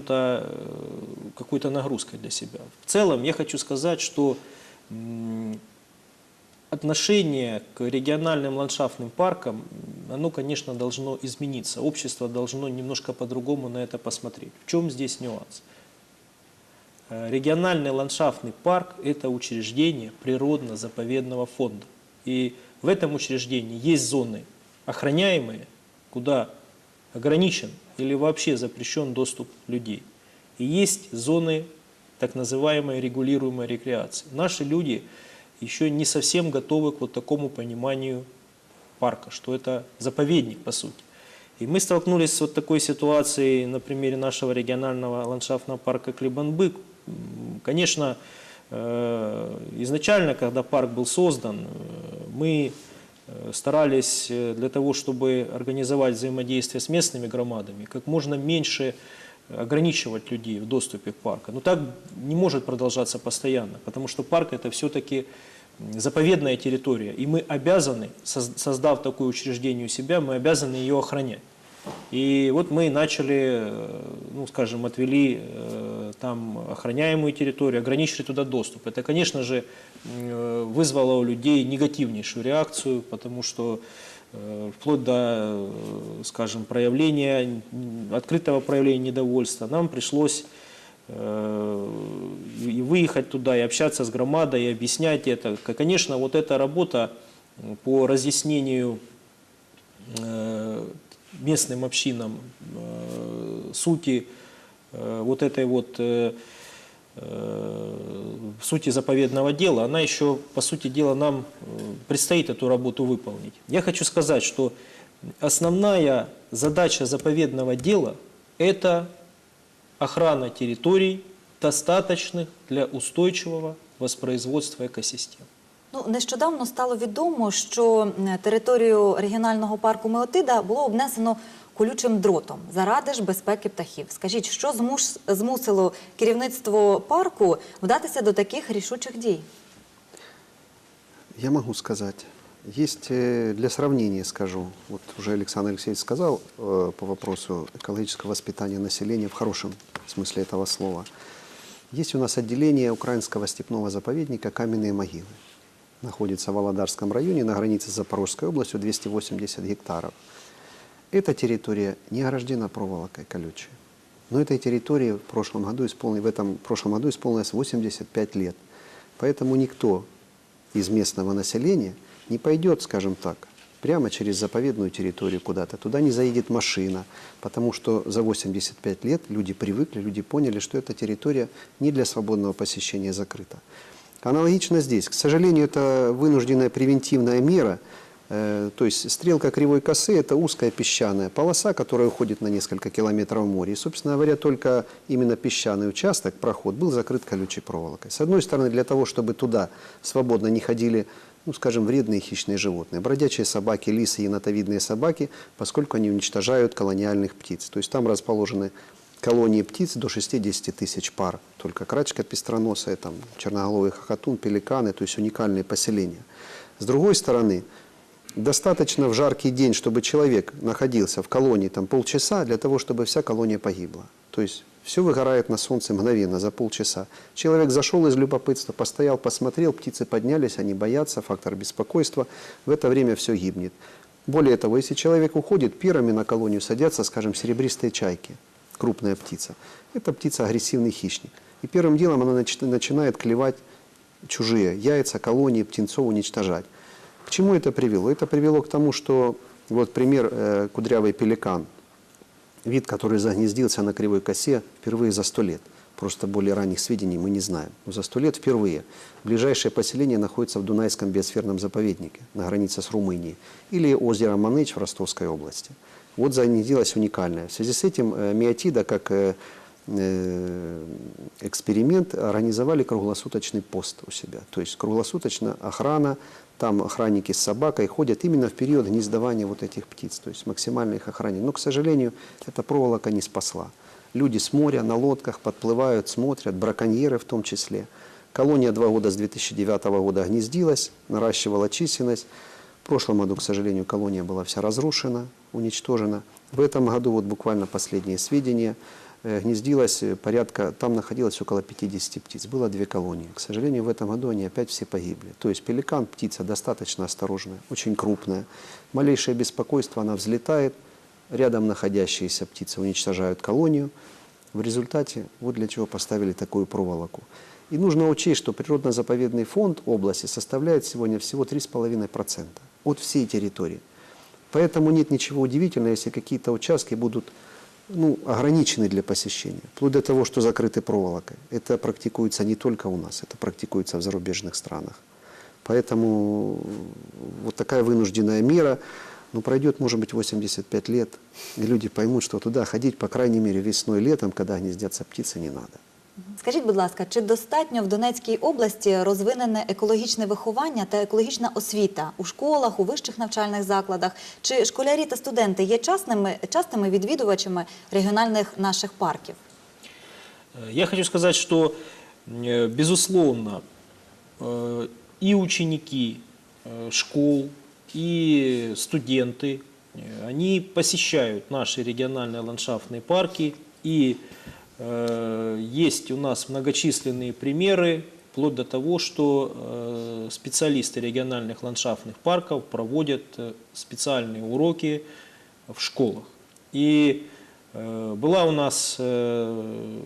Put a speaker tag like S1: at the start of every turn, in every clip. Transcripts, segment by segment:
S1: каким-то, э, какой-то нагрузкой для себя. В целом я хочу сказать, что отношение к региональным ландшафтным паркам, оно, конечно, должно измениться. Общество должно немножко по-другому на это посмотреть. В чем здесь нюанс? Э, Региональный ландшафтный парк – это учреждение природно-заповедного фонда. И в этом учреждении есть зоны охраняемые, куда ограничен или вообще запрещен доступ людей. И есть зоны так называемой регулируемой рекреации. Наши люди еще не совсем готовы к вот такому пониманию парка, что это заповедник по сути. И мы столкнулись с вот такой ситуацией на примере нашего регионального ландшафтного парка Клебанбык. Конечно, э, изначально, когда парк был создан, э, мы старались э, для того, чтобы организовать взаимодействие с местными громадами, как можно меньше ограничивать людей в доступе к парку. Но так не может продолжаться постоянно, потому что парк это все-таки заповедная территория, и мы обязаны, соз- создав такое учреждение у себя, мы обязаны ее охранять. И вот мы начали, э, ну, скажем, отвели э, там охраняемую территорию, ограничили туда доступ. Это, конечно же, э, вызвало у людей негативнейшую реакцию, потому что вплоть до, скажем, проявления, открытого проявления недовольства, нам пришлось и выехать туда, и общаться с громадой, и объяснять это. Конечно, вот эта работа по разъяснению местным общинам э, сути э, вот этой вот э, сути заповедного дела, она еще, по сути дела, нам предстоит эту работу выполнить. Я хочу сказать, что основная задача заповедного дела – это охрана территорий, достаточных для устойчивого воспроизводства экосистем.
S2: Ну, нещодавно стало відомо, що м, територію регіонального парку Меотида було обнесено колючим дротом заради ж безпеки птахів. Скажіть, що змуш- змусило керівництво парку вдатися до таких рішучих дій?
S3: Я могу сказать. Есть э, для сравнения, скажу, вот уже Александр Алексеевич сказал э, по вопросу экологического воспитания населения в хорошем смысле этого слова. Есть у нас отделение Украинского степного заповедника «Каменные могилы». Находится в Володарском районе на границе с Запорожской областью 280 гектаров. Эта территория не ограждена проволокой колючей. Но этой территории в прошлом году, исполни- в этом прошлом году исполнилось 85 лет. Поэтому никто из местного населения не пойдет, скажем так, прямо через заповедную территорию куда-то. Туда не заедет машина, потому что за 85 лет люди привыкли, люди поняли, что эта территория не для свободного посещения закрыта. Аналогично здесь. К сожалению, это вынужденная превентивная мера. Э, То есть стрелка кривой косы – это узкая песчаная полоса, которая уходит на несколько километров в море. И, собственно говоря, только именно песчаный участок, проход, был закрыт колючей проволокой. С одной стороны, для того, чтобы туда свободно не ходили, ну, скажем, вредные хищные животные, бродячие собаки, лисы, енотовидные собаки, поскольку они уничтожают колониальных птиц. То есть там расположены колонии птиц до 60 тысяч пар. Только крачка пестроносая, там, черноголовый хохотун, пеликаны, то есть уникальные поселения. С другой стороны, достаточно в жаркий день, чтобы человек находился в колонии там, полчаса, для того, чтобы вся колония погибла. То есть все выгорает на солнце мгновенно, за полчаса. Человек зашел из любопытства, постоял, посмотрел, птицы поднялись, они боятся, фактор беспокойства. В это время все гибнет. Более того, если человек уходит, первыми на колонию садятся, скажем, серебристые чайки, крупная птица. Это птица агрессивный хищник. И первым делом она начи- начинает клевать чужие яйца, колонии, птенцов уничтожать. К чему это привело? Это привело к тому, что, вот пример, э, кудрявый пеликан, вид, который загнездился на кривой косе впервые за сто лет. Просто более ранних сведений мы не знаем. Но за сто лет впервые. Ближайшее поселение находится в Дунайском биосферном заповеднике на границе с Румынией. Или озеро Маныч в Ростовской области. Вот загнездилось уникальное. В связи с этим э, Миотида, как э, э, эксперимент, организовали круглосуточный пост у себя. То есть круглосуточно охрана, там охранники с собакой ходят именно в период гнездования вот этих птиц, то есть максимально их охранение. Но, к сожалению, эта проволока не спасла. Люди с моря на лодках подплывают, смотрят, браконьеры в том числе. Колония два года с 2009 года гнездилась, наращивала численность. В прошлом году, к сожалению, колония была вся разрушена, уничтожена. В этом году, вот буквально последние сведения, э, гнездилось э, порядка, там находилось около 50 птиц. Было две колонии. К сожалению, в этом году они опять все погибли. То есть пеликан, птица достаточно осторожная, очень крупная. Малейшее беспокойство, она взлетает, рядом находящиеся птицы уничтожают колонию. В результате вот для чего поставили такую проволоку. И нужно учесть, что природно-заповедный фонд области составляет сегодня всего 3,5% от всей территории. Поэтому нет ничего удивительного, если какие-то участки будут ну, ограничены для посещения, вплоть до того, что закрыты проволокой. Это практикуется не только у нас, это практикуется в зарубежных странах. Поэтому вот такая вынужденная мера, ну, пройдет, может быть, 85 лет, и люди поймут, что туда ходить, по крайней мере, весной, летом, когда гнездятся птицы, не надо.
S2: Скажіть, будь ласка, чи достатньо в Донецькій області розвинене екологічне виховання та екологічна освіта у школах, у вищих навчальних закладах? Чи школярі та студенти є частними, частими відвідувачами регіональних наших парків?
S1: Э, Я хочу сказать, что, э, безусловно, э, и ученики э, школ, и студенты, э, они посещают наши региональные ландшафтные парки, и э, есть у нас многочисленные примеры, вплоть до того, что э, специалисты региональных ландшафтных парков проводят э, специальные уроки в школах. И э, была у нас э,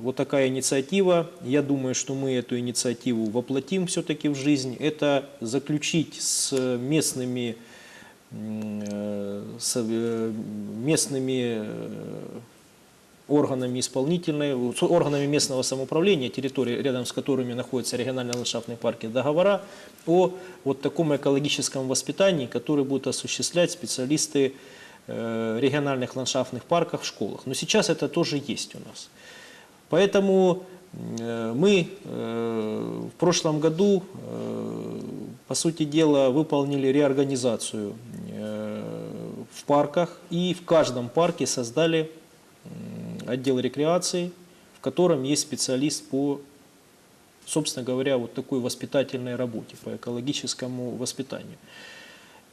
S1: вот такая инициатива. Я думаю, что мы эту инициативу воплотим все-таки в жизнь. Это заключить с местными, э, с э, местными э, органами исполнительной, с органами местного самоуправления, территории, рядом с которыми находятся региональные ландшафтные парки, договора о вот таком экологическом воспитании, который будут осуществлять специалисты э, региональных ландшафтных парков в школах. Но сейчас это тоже есть у нас. Поэтому э, мы э, в прошлом году, по сути дела, выполнили реорганизацию в парках и в каждом парке создали отдел рекреации, в котором есть специалист по, собственно говоря, вот такой воспитательной работе, по экологическому воспитанию.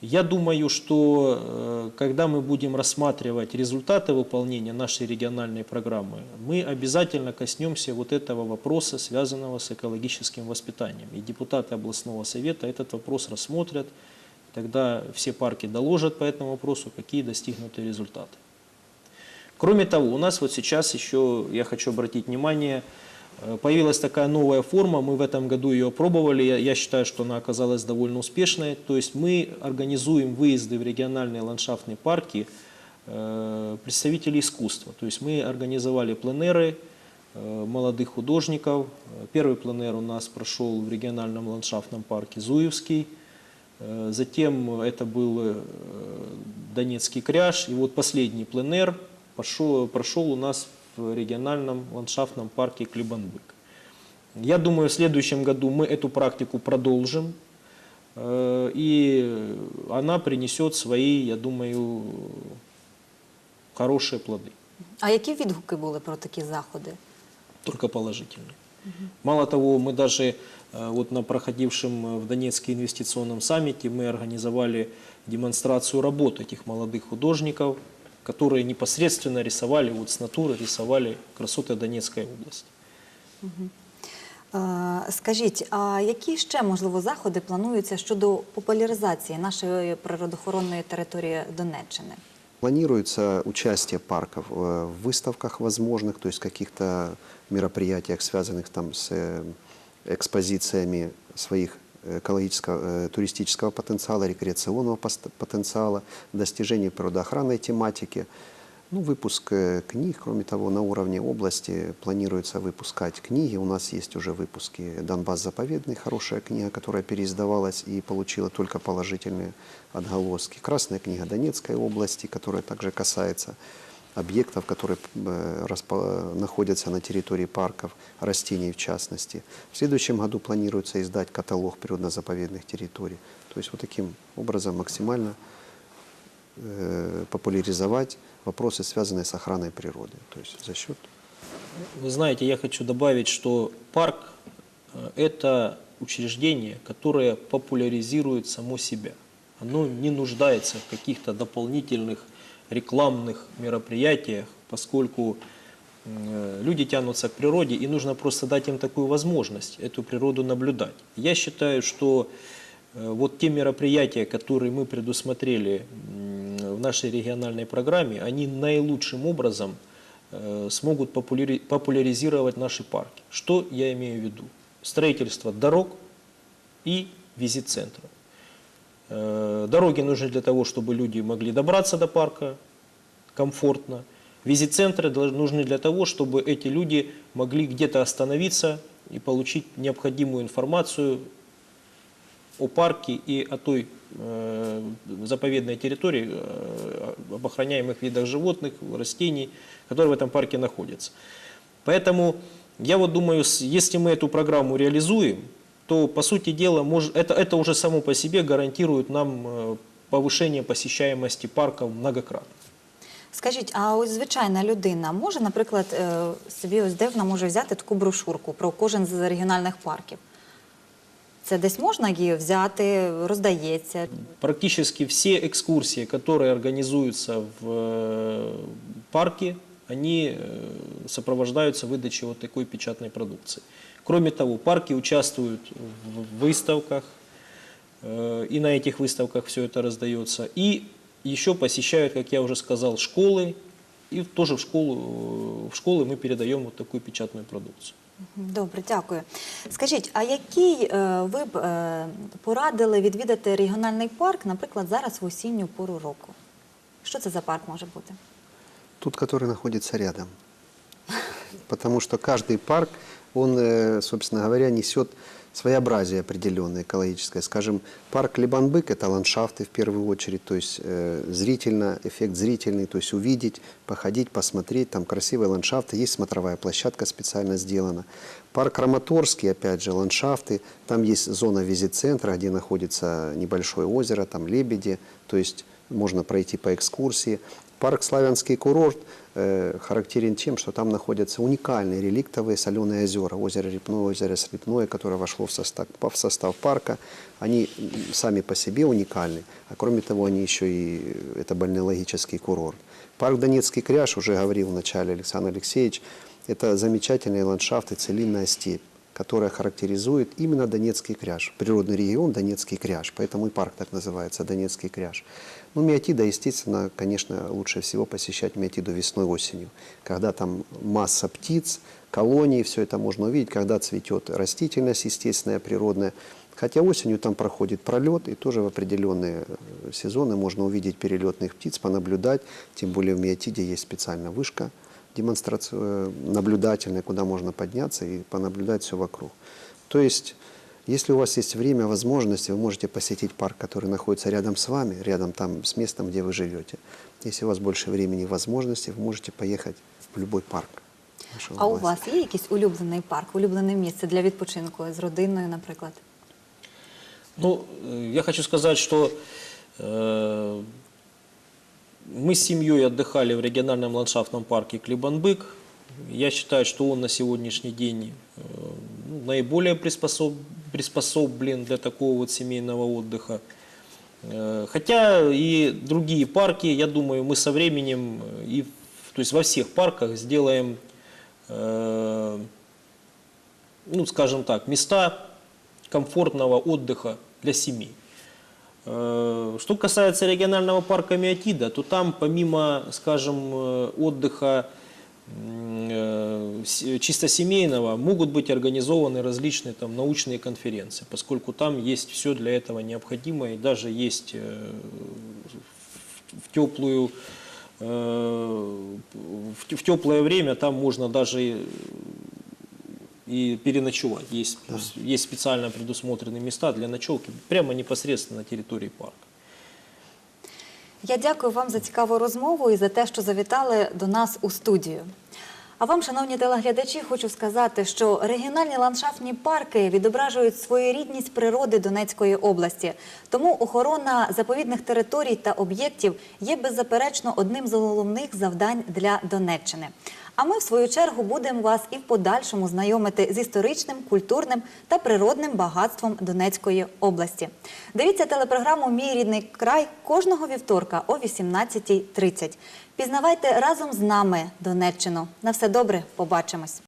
S1: Я думаю, что э, когда мы будем рассматривать результаты выполнения нашей региональной программы, мы обязательно коснемся вот этого вопроса, связанного с экологическим воспитанием. И депутаты областного совета этот вопрос рассмотрят, тогда все парки доложат по этому вопросу, какие достигнуты результаты. Кроме того, у нас вот сейчас еще, я хочу обратить внимание, э, появилась такая новая форма, мы в этом году ее опробовали, я, я считаю, что она оказалась довольно успешной, то есть мы организуем выезды в региональные ландшафтные парки э, представителей искусства, то есть мы организовали пленеры э, молодых художников, первый пленер у нас прошел в региональном ландшафтном парке Зуевский, Э, Затем это был э, Донецкий кряж. И вот последний пленер пошел, прошел у нас в региональном ландшафтном парке Клебанбык. Я думаю, в следующем году мы эту практику продолжим. э, И она принесет свои, я думаю, хорошие плоды.
S2: А які відгуки були про такі заходи?
S1: только положительные. Мало того, мы даже э, вот на проходившем э, в Донецке инвестиционном саммите мы организовали демонстрацию работ этих молодых художников, которые непосредственно рисовали, вот с натуры рисовали красоты Донецкой области.
S2: Е, Скажіть, а які ще можливо заходи плануються щодо популяризації нашої природоохоронної території Донеччини?
S3: Планируется участие парков э, в выставках возможных, то есть каких-то мероприятиях, связанных там с э, экспозициями своих экологического, э, туристического потенциала, рекреационного потенциала, достижений природоохранной тематики. Ну, выпуск э, книг, кроме того, на уровне области планируется выпускать книги. У нас есть уже выпуски «Донбасс заповедный», хорошая книга, которая переиздавалась и получила только положительные отголоски. «Красная книга Донецкой области», которая также касается объектов, которые э, находятся на территории парков, растений в частности. В следующем году планируется издать каталог природно-заповедных территорий. То есть вот таким образом максимально э, популяризовать вопросы, связанные с охраной природы. То есть за счет
S1: Вы знаете, я хочу добавить, что парк э, – это учреждение, которое популяризирует само себя. Оно не нуждается в каких-то дополнительных рекламных мероприятиях, поскольку Э, Люди тянутся к природе, и нужно просто дать им такую возможность эту природу наблюдать. Я считаю, что э, вот те мероприятия, которые мы предусмотрели в нашей региональной программе, они наилучшим образом э, смогут популяри- популяризировать наши парки. Что я имею в виду? Строительство дорог и визит-центров. Э, Дороги нужны для того, чтобы люди могли добраться до парка комфортно. Визит-центры нужны для того, чтобы эти люди могли где-то остановиться и получить необходимую информацию о парке и о той э, заповедной территории, э, об охраняемых видах животных, растений, которые в этом парке находятся. Поэтому я вот думаю, если мы эту программу реализуем, то, по сути дела, мож- это, это уже само по себе гарантирует нам э, повышение посещаемости парков многократно.
S2: Скажіть, а ось звичайна людина може, наприклад, е, собі ось де вона може взяти таку брошурку про кожен з регіональних парків? Це десь можна її взяти, роздається.
S1: Практически все экскурсии, которые организуются в э, парке, они э, сопровождаются выдачей вот такой печатной продукции. Кроме того, парки участвуют в выставках, э, и на этих выставках все это раздается. И еще посещают, как я уже сказал, школы, и тоже в, школу, э, в школы мы передаем вот такую печатную продукцию.
S2: Добре, дякую. Скажіть, а який е, ви б е, порадили відвідати регіональний парк, наприклад, зараз в осінню пору року? Що це за парк може бути?
S3: Тот, который находится рядом. Потому что каждый парк, он, э, собственно говоря, несет своеобразие определенное экологическое. Скажем, парк Либанбык – это ландшафты в первую очередь, то есть э, зрительно, эффект зрительный, то есть увидеть, походить, посмотреть, там красивые ландшафты, есть смотровая площадка специально сделана. Парк Краматорский, опять же, ландшафты, там есть зона визит-центра, где находится небольшое озеро, там лебеди, то есть можно пройти по экскурсии. Парк Славянский курорт э, характерен тем, что там находятся уникальные реликтовые соленые озера. Озеро Репное, озеро Слепное, которое вошло в состав, в состав парка. Они сами по себе уникальны, а кроме того, они еще и, это бальнеологический курорт. Парк Донецкий кряж, уже говорил в начале Александр Алексеевич, это замечательные ландшафты, целинная степь которая характеризует именно Донецкий кряж, природный регион Донецкий кряж, поэтому и парк так называется, Донецкий кряж. Ну, Миотида, естественно, конечно, лучше всего посещать Миотиду весной-осенью, когда там масса птиц, колонии, все это можно увидеть, когда цветет растительность естественная, природная. Хотя осенью там проходит пролет, и тоже в определенные э, сезоны можно увидеть перелетных птиц, понаблюдать, тем более в Миотиде есть специальная вышка, демонстрацию э, наблюдательная, куда можно подняться и понаблюдать все вокруг. То есть, если у вас есть время, возможности, вы можете посетить парк, который находится рядом с вами, рядом там с местом, где вы живете. Если у вас больше времени и возможностей, вы можете поехать в любой парк. нашей
S2: А у
S3: области.
S2: вас є якийсь улюблений парк, улюблене місце для відпочинку з родиною, наприклад?
S1: Ну, э, я хочу сказать, что э, мы с семьей отдыхали в региональном ландшафтном парке Клебанбык. Я считаю, что он на сегодняшний день э, ну, наиболее приспособ, приспособлен для такого вот семейного отдыха. Э, Хотя и другие парки, я думаю, мы со временем э, и то есть во всех парках сделаем, э, ну, скажем так, места комфортного отдыха для семей. Что касается регионального парка Миотида, то там помимо, скажем, отдыха чисто семейного могут быть организованы различные там научные конференции, поскольку там есть все для этого необходимое и даже есть э, в- теплую э, в те- в теплое время там можно даже э, и переночевать. Есть, есть специально предусмотренные места для ночевки прямо непосредственно на территории парка.
S2: Я дякую вам за цікаву розмову і за те, що завітали до нас у студію. А вам, шановні телеглядачі, хочу сказати, що регіональні ландшафтні парки відображують своєрідність природи Донецької області. Тому охорона заповідних територій та об'єктів є беззаперечно одним з головних завдань для Донеччини. А ми, в свою чергу, будемо вас і в подальшому знайомити з історичним, культурним та природним багатством Донецької області. Дивіться телепрограму Мій рідний край кожного вівторка о 18.30. Пізнавайте разом з нами Донеччину. На все добре, побачимось.